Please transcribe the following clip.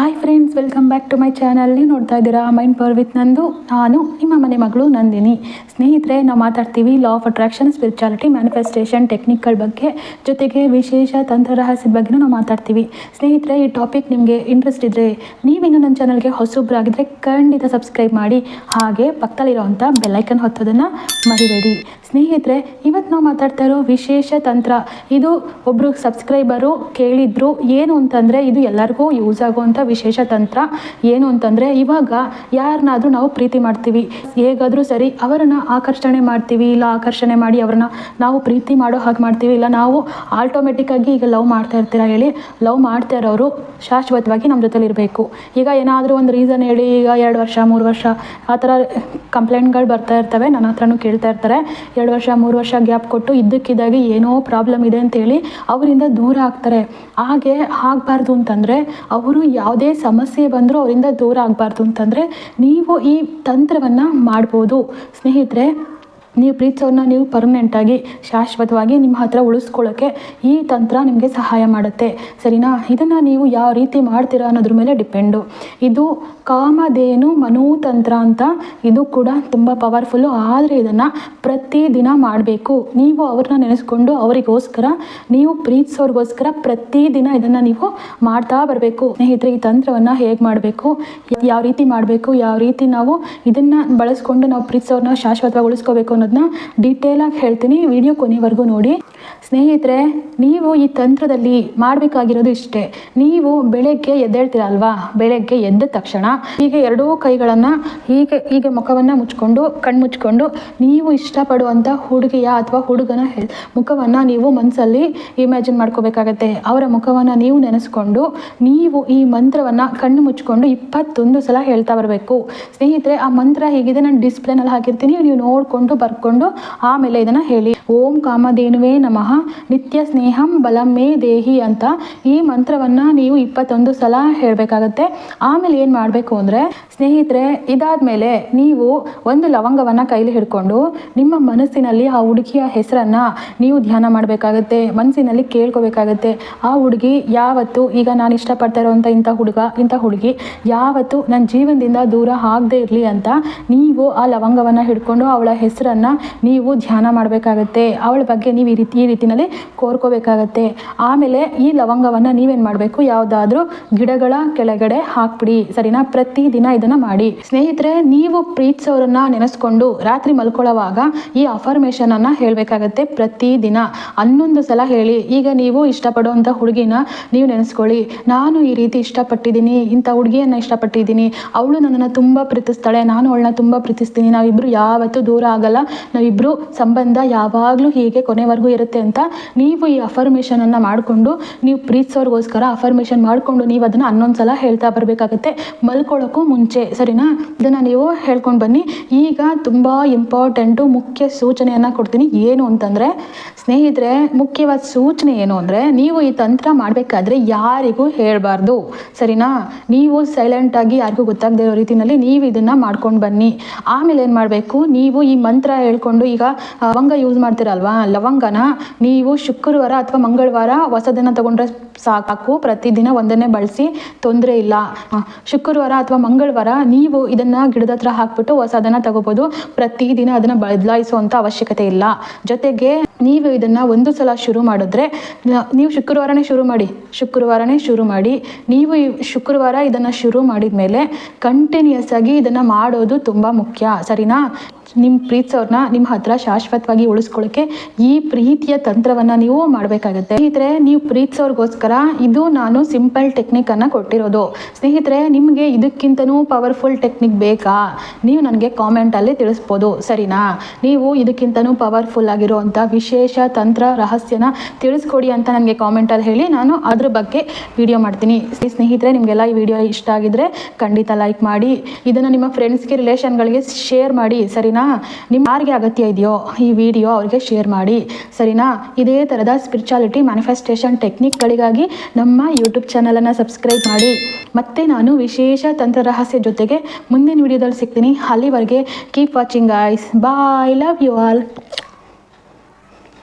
Hi friends welcome back to my channel ನೀವು ನೋಡ್ತಾ ಇದ್ದೀರಾ ಮೈಂಡ್ ಪವರ್ ವಿತ್ ನಂದು. ನಾನು ನಿಮ್ಮ ಮನೆ ಮಗಳು ನಂದಿನಿ. ಸ್ನೇಹಿತರೆ, ನಾವು ಮಾತಾಡ್ತೀವಿ law of attraction spirituality manifestation ಟೆಕ್ನಿಕ್ಗಳ ಬಗ್ಗೆ. ಜೊತೆಗೆ ವಿಶೇಷ ತಂತ್ರ ರಹಸ್ಯದ ಬಗ್ಗೆನೂ ನಾವು ಮಾತಾಡ್ತೀವಿ. ಸ್ನೇಹಿತರೆ, ಈ ಟಾಪಿಕ್ ನಿಮಗೆ ಇಂಟ್ರೆಸ್ಟ್ ಇದ್ದರೆ ನೀವಿನ್ನು ನನ್ನ ಚಾನಲ್ಗೆ ಹೊಸೊಬ್ಬರಾಗಿದ್ದರೆ ಖಂಡಿತ ಸಬ್ಸ್ಕ್ರೈಬ್ ಮಾಡಿ. ಹಾಗೆ ಪಕ್ಕದಲ್ಲಿರೋವಂಥ ಬೆಲ್ಲೈಕನ್ ಹೊತ್ತೋದನ್ನು ಮರಿಬೇಡಿ. ಸ್ನೇಹಿತರೆ ಇವತ್ತು ನಾವು ಮಾತಾಡ್ತಾ ಇರೋ ವಿಶೇಷ ತಂತ್ರ, ಇದು ಒಬ್ಬರು ಸಬ್ಸ್ಕ್ರೈಬರು ಕೇಳಿದ್ರು, ಏನು ಅಂತಂದರೆ ಇದು ಎಲ್ಲರಿಗೂ ಯೂಸ್ ಆಗುವಂಥ ವಿಶೇಷ ತಂತ್ರ. ಏನು ಅಂತಂದರೆ, ಇವಾಗ ಯಾರನ್ನಾದರೂ ನಾವು ಪ್ರೀತಿ ಮಾಡ್ತೀವಿ. ಹೇಗಾದರೂ ಸರಿ, ಅವರನ್ನು ಆಕರ್ಷಣೆ ಮಾಡ್ತೀವಿ, ಇಲ್ಲ ಆಕರ್ಷಣೆ ಮಾಡಿ ಅವ್ರನ್ನ ನಾವು ಪ್ರೀತಿ ಮಾಡೋ ಹಾಗೆ ಮಾಡ್ತೀವಿ, ಇಲ್ಲ ನಾವು ಆಟೋಮೆಟಿಕ್ಕಾಗಿ ಈಗ ಲವ್ ಮಾಡ್ತಾ ಇರ್ತೀರ ಹೇಳಿ ಲವ್ ಮಾಡ್ತಾ ಇರೋರು ಶಾಶ್ವತವಾಗಿ ನಮ್ಮ ಜೊತೆಲಿ ಇರಬೇಕು. ಈಗ ಏನಾದರೂ ಒಂದು ರೀಸನ್ ಹೇಳಿ, ಈಗ ಎರಡು ವರ್ಷ, ಮೂರು ವರ್ಷ, ಆ ಥರ ಕಂಪ್ಲೇಂಟ್ಗಳು ಬರ್ತಾ ಇರ್ತವೆ ನನ್ನ ಹತ್ರನೂ ಕೇಳ್ತಾ ಇರ್ತಾರೆ. ಎರಡು ವರ್ಷ, ಮೂರು ವರ್ಷ ಗ್ಯಾಪ್ ಕೊಟ್ಟು ಇದ್ದಕ್ಕಿದ್ದಾಗೆ ಏನೋ ಪ್ರಾಬ್ಲಮ್ ಇದೆ ಅಂತೇಳಿ ಅವರಿಂದ ದೂರ ಆಗ್ತಾರೆ. ಹಾಗೆ ಆಗಬಾರ್ದು ಅಂತಂದರೆ ಅವರು ಯಾವುದೇ ಸಮಸ್ಯೆ ಬಂದರೂ ಅವರಿಂದ ದೂರ ಆಗಬಾರ್ದು ಅಂತಂದರೆ ನೀವು ಈ ತಂತ್ರವನ್ನು ಮಾಡ್ಬೋದು. ಸ್ನೇಹಿತರೆ, ನೀವು ಪ್ರೀತಿಸೋರನ್ನ ನೀವು ಪರ್ಮನೆಂಟಾಗಿ ಶಾಶ್ವತವಾಗಿ ನಿಮ್ಮ ಹತ್ರ ಉಳಿಸ್ಕೊಳ್ಳೋಕ್ಕೆ ಈ ತಂತ್ರ ನಿಮಗೆ ಸಹಾಯ ಮಾಡುತ್ತೆ. ಸರಿನಾ? ಇದನ್ನು ನೀವು ಯಾವ ರೀತಿ ಮಾಡ್ತೀರಾ ಅನ್ನೋದ್ರ ಮೇಲೆ ಡಿಪೆಂಡು ಇದು ಕಾಮಧೇನು ಮನೋತಂತ್ರ ಅಂತ. ಇದು ಕೂಡ ತುಂಬ ಪವರ್ಫುಲ್ಲು ಆದರೆ ಇದನ್ನು ಪ್ರತಿದಿನ ಮಾಡಬೇಕು. ನೀವು ಅವ್ರನ್ನ ನೆನೆಸ್ಕೊಂಡು ಅವರಿಗೋಸ್ಕರ, ನೀವು ಪ್ರೀತಿಸೋರಿಗೋಸ್ಕರ ಪ್ರತಿದಿನ ಇದನ್ನು ನೀವು ಮಾಡ್ತಾ ಬರಬೇಕು. ಸ್ನೇಹಿತರೆ, ಈ ತಂತ್ರವನ್ನು ಹೇಗೆ ಮಾಡಬೇಕು? ಯಾವ ರೀತಿ ಮಾಡಬೇಕು? ಯಾವ ರೀತಿ ನಾವು ಇದನ್ನು ಬಳಸ್ಕೊಂಡು ನಾವು ಪ್ರೀತಿಸೋರನ್ನ ಶಾಶ್ವತವಾಗಿ ಉಳಿಸ್ಕೋಬೇಕು ಅನ್ನೋದನ್ನ ಡೀಟೇಲಾಗಿ ಹೇಳ್ತೀನಿ ವಿಡಿಯೋ ಕೊನೆವರೆಗೂ ನೋಡಿ. ಸ್ನೇಹಿತರೆ, ನೀವು ಈ ತಂತ್ರದಲ್ಲಿ ಮಾಡಬೇಕಾಗಿರೋದು ಇಷ್ಟೇ. ನೀವು ಬೆಳಗ್ಗೆ ಎದ್ದೇಳ್ತೀರಲ್ವಾ? ಬೆಳಗ್ಗೆ ಎದ್ದ ತಕ್ಷಣ ಹೀಗೆ ಎರಡೂ ಕೈಗಳನ್ನು ಹೀಗೆ ಹೀಗೆ ಮುಖವನ್ನು ಮುಚ್ಕೊಂಡು ಕಣ್ಣು ಮುಚ್ಕೊಂಡು ನೀವು ಇಷ್ಟಪಡುವಂಥ ಹುಡುಗಿಯ ಅಥವಾ ಹುಡುಗನ ಮುಖವನ್ನ ನೀವು ಮನಸ್ಸಲ್ಲಿ ಇಮ್ಯಾಜಿನ್ ಮಾಡ್ಕೋಬೇಕಾಗತ್ತೆ. ಅವರ ಮುಖವನ್ನು ನೀವು ನೆನೆಸ್ಕೊಂಡು ನೀವು ಈ ಮಂತ್ರವನ್ನು ಕಣ್ಣು ಮುಚ್ಕೊಂಡು ಇಪ್ಪತ್ತೊಂದು ಸಲ ಹೇಳ್ತಾ ಬರಬೇಕು. ಸ್ನೇಹಿತರೆ, ಆ ಮಂತ್ರ ಹೇಗಿದೆ? ನಾನು ಡಿಸ್ಪ್ಲೇನಲ್ಲಿ ಹಾಕಿರ್ತೀನಿ. ನೀವು ನೋಡಿಕೊಂಡು ಬರ್ಕೊಂಡು ಆಮೇಲೆ ಇದನ್ನು ಹೇಳಿ. ಓಂ ಕಾಮಧೇನುವೇ ನಮಃ. ನಿತ್ಯ ಸ್ನೇಹಂ ಬಲಂ ಮೇ ದೇಹಿ ಅಂತ ಈ ಮಂತ್ರವನ್ನು ನೀವು ಇಪ್ಪತ್ತೊಂದು ಸಲ ಹೇಳಬೇಕಾಗತ್ತೆ. ಆಮೇಲೆ ಏನು ಮಾಡಬೇಕು ಅಂದರೆ, ಸ್ನೇಹಿತರೆ, ಇದಾದಮೇಲೆ ನೀವು ಒಂದು ಲವಂಗವನ್ನು ಕೈಲಿ ಹಿಡ್ಕೊಂಡು ನಿಮ್ಮ ಮನಸ್ಸಿನಲ್ಲಿ ಆ ಹುಡುಗಿಯ ಹೆಸರನ್ನು ನೀವು ಧ್ಯಾನ ಮಾಡಬೇಕಾಗತ್ತೆ, ಮನಸ್ಸಿನಲ್ಲಿ ಕೇಳ್ಕೋಬೇಕಾಗತ್ತೆ. ಆ ಹುಡುಗಿ ಯಾವತ್ತು, ಈಗ ನಾನು ಇಷ್ಟಪಡ್ತಾ ಇರೋವಂಥ ಇಂಥ ಹುಡುಗ, ಇಂಥ ಹುಡುಗಿ ಯಾವತ್ತು ನನ್ನ ಜೀವನದಿಂದ ದೂರ ಆಗದೇ ಇರಲಿ ಅಂತ ನೀವು ಆ ಲವಂಗವನ್ನು ಹಿಡ್ಕೊಂಡು ಅವಳ ಹೆಸರನ್ನು ನೀವು ಧ್ಯಾನ ಮಾಡಬೇಕಾಗತ್ತೆ. ಅವಳ ಬಗ್ಗೆ ನೀವು ಈ ರೀತಿ, ಈ ರೀತಿಯಲ್ಲಿ ಕೋರ್ಕೋಬೇಕಾಗತ್ತೆ. ಆಮೇಲೆ ಈ ಲವಂಗವನ್ನು ನೀವೇನು ಮಾಡಬೇಕು? ಯಾವುದಾದ್ರೂ ಗಿಡಗಳ ಕೆಳಗಡೆ ಹಾಕ್ಬಿಡಿ. ಸರಿನಾ? ಪ್ರತಿದಿನ ಇದನ್ನ ಮಾಡಿ. ಸ್ನೇಹಿತರೆ, ನೀವು ಪ್ರೀತಿಸೋರನ್ನ ನೆನೆಸ್ಕೊಂಡು ರಾತ್ರಿ ಮಲ್ಕೊಳ್ಳೋವಾಗ ಈ ಅಫರ್ಮೇಷನನ್ನು ಹೇಳಬೇಕಾಗತ್ತೆ ಪ್ರತಿದಿನ ಹನ್ನೊಂದು ಸಲ ಹೇಳಿ. ಈಗ ನೀವು ಇಷ್ಟಪಡುವಂಥ ಹುಡುಗಿನ ನೀವು ನೆನೆಸ್ಕೊಳ್ಳಿ. ನಾನು ಈ ರೀತಿ ಇಷ್ಟಪಟ್ಟಿದ್ದೀನಿ, ಇಂಥ ಹುಡುಗಿಯನ್ನು ಇಷ್ಟಪಟ್ಟಿದ್ದೀನಿ. ಅವಳು ನನ್ನನ್ನು ತುಂಬ ಪ್ರೀತಿಸ್ತಾಳೆ, ನಾನು ಅವಳನ್ನ ತುಂಬ ಪ್ರೀತಿಸ್ತೀನಿ. ನಾವಿಬ್ಬರು ಯಾವತ್ತೂ ದೂರ ಆಗಲ್ಲ. ನಾವಿಬ್ಬರು ಸಂಬಂಧ ಯಾವಾಗಲೂ ಹೀಗೆ ಕೊನೆವರೆಗೂ ಇರುತ್ತೆ ಅಂತ ನೀವು ಈ ಅಫರ್ಮೇಷನನ್ನು ಮಾಡಿಕೊಂಡು, ನೀವು ಪ್ರೀತಿಸೋರಿಗೋಸ್ಕರ ಅಫರ್ಮೇಷನ್ ಮಾಡಿಕೊಂಡು ನೀವು ಅದನ್ನು ಹನ್ನೊಂದು ಸಲ ಹೇಳ್ತಾ ಬರಬೇಕಾಗತ್ತೆ. ಮಲ್ಕೊಳ್ಳೋಕ್ಕೂ ಮುಂಚೆ. ಸರಿನಾ? ಇದನ್ನು ನೀವು ಹೇಳ್ಕೊಂಡು ಬನ್ನಿ. ಈಗ ತುಂಬ ಇಂಪಾರ್ಟೆಂಟು ಮುಖ್ಯ ಸೂಚನೆಯನ್ನು ಕೊಡ್ತೀನಿ. ಏನು ಅಂತಂದರೆ, ಸ್ನೇಹಿತರೆ, ಮುಖ್ಯವಾದ ಸೂಚನೆ ಏನು ಅಂದರೆ, ನೀವು ಈ ತಂತ್ರ ಮಾಡಬೇಕಾದ್ರೆ ಯಾರಿಗೂ ಹೇಳಬಾರ್ದು. ಸರಿನಾ? ನೀವು ಸೈಲೆಂಟಾಗಿ ಯಾರಿಗೂ ಗೊತ್ತಾಗದೇ ಇರೋ ರೀತಿಯಲ್ಲಿ ನೀವು ಇದನ್ನು ಮಾಡ್ಕೊಂಡು ಬನ್ನಿ. ಆಮೇಲೆ ಏನು ಮಾಡಬೇಕು? ನೀವು ಈ ಮಂತ್ರ ಹೇಳ್ಕೊಂಡು ಈಗ ಲವಂಗ ಯೂಸ್ ಮಾಡ್ತೀರಲ್ವಾ? ಲವಂಗನ ನೀವು ಶುಕ್ರವಾರ ಅಥವಾ ಮಂಗಳವಾರ ಹೊಸದನ್ನು ತಗೊಂಡ್ರೆ ಸಾಕು. ಪ್ರತಿದಿನ ಒಂದನ್ನೇ ಬಳಸಿ ತೊಂದರೆ ಇಲ್ಲ. ಶುಕ್ರವಾರ ಅಥವಾ ಮಂಗಳವಾರ ನೀವು ಇದನ್ನ ಗಿಡದ ಹತ್ರ ಹಾಕ್ಬಿಟ್ಟು ತಗೋಬಹುದು ತಗೋಬೋದು. ಪ್ರತಿದಿನ ಅದನ್ನ ಬದಲಾಯಿಸುವಂಥ ಅವಶ್ಯಕತೆ ಇಲ್ಲ. ಜೊತೆಗೆ ನೀವು ಇದನ್ನ ಒಂದು ಸಲ ಶುರು ಮಾಡಿದ್ರೆ ನೀವು ಶುಕ್ರವಾರನೇ ಶುರು ಮಾಡಿ, ಶುಕ್ರವಾರನೇ ಶುರು ಮಾಡಿ, ನೀವು ಶುಕ್ರವಾರ ಇದನ್ನ ಶುರು ಮಾಡಿದ ಮೇಲೆ ಕಂಟಿನ್ಯೂಸ್ ಆಗಿ ಇದನ್ನ ಮಾಡೋದು ತುಂಬಾ ಮುಖ್ಯ. ಸರಿನಾ? ನಿಮ್ಮ ಪ್ರೀತಿಸೋರ್ನ ನಿಮ್ಮ ಹತ್ರ ಶಾಶ್ವತವಾಗಿ ಉಳಿಸ್ಕೊಳ್ಳೋಕ್ಕೆ ಈ ಪ್ರೀತಿಯ ತಂತ್ರವನ್ನು ನೀವು ಮಾಡಬೇಕಾಗತ್ತೆ. ಸ್ನೇಹಿತರೆ, ನೀವು ಪ್ರೀತಿಸೋರ್ಗೋಸ್ಕರ ಇದು ನಾನು ಸಿಂಪಲ್ ಟೆಕ್ನಿಕನ್ನು ಕೊಟ್ಟಿರೋದು. ಸ್ನೇಹಿತರೆ, ನಿಮಗೆ ಇದಕ್ಕಿಂತನೂ ಪವರ್ಫುಲ್ ಟೆಕ್ನಿಕ್ ಬೇಕಾ? ನೀವು ನನಗೆ ಕಾಮೆಂಟಲ್ಲಿ ತಿಳಿಸ್ಬೋದು, ಸರಿನಾ? ನೀವು ಇದಕ್ಕಿಂತನೂ ಪವರ್ಫುಲ್ ಆಗಿರುವಂಥ ವಿಶೇಷ ತಂತ್ರ ರಹಸ್ಯನ ತಿಳಿಸ್ಕೊಡಿ ಅಂತ ನನಗೆ ಕಾಮೆಂಟಲ್ಲಿ ಹೇಳಿ ನಾನು ಅದ್ರ ಬಗ್ಗೆ ವಿಡಿಯೋ ಮಾಡ್ತೀನಿ. ಸ್ನೇಹಿತರೆ, ನಿಮಗೆಲ್ಲ ಈ ವಿಡಿಯೋ ಇಷ್ಟ ಆಗಿದ್ರೆ ಖಂಡಿತ ಲೈಕ್ ಮಾಡಿ, ಇದನ್ನು ನಿಮ್ಮ ಫ್ರೆಂಡ್ಸ್ಗೆ ರಿಲೇಷನ್ಗಳಿಗೆ ಶೇರ್ ಮಾಡಿ ಸರಿನಾ ನಿಮ್ಮ ಯಾರಿಗೆ ಅಗತ್ಯ ಇದೆಯೋ ಈ ವಿಡಿಯೋ ಅವರಿಗೆ ಶೇರ್ ಮಾಡಿ. ಸರಿನಾ? ಇದೇ ಥರದ ಸ್ಪಿರಿಚುಯಾಲಿಟಿ ಮ್ಯಾನಿಫೆಸ್ಟೇಷನ್ ಟೆಕ್ನಿಕ್ಗಳಿಗಾಗಿ ನಮ್ಮ ಯೂಟ್ಯೂಬ್ ಚಾನಲನ್ನು ಸಬ್ಸ್ಕ್ರೈಬ್ ಮಾಡಿ. ಮತ್ತೆ ನಾನು ವಿಶೇಷ ತಂತ್ರ ರಹಸ್ಯ ಜೊತೆಗೆ ಮುಂದಿನ ವಿಡಿಯೋದಲ್ಲಿ ಸಿಗ್ತೀನಿ. ಅಲ್ಲಿವರೆಗೆ keep watching ice bye love you all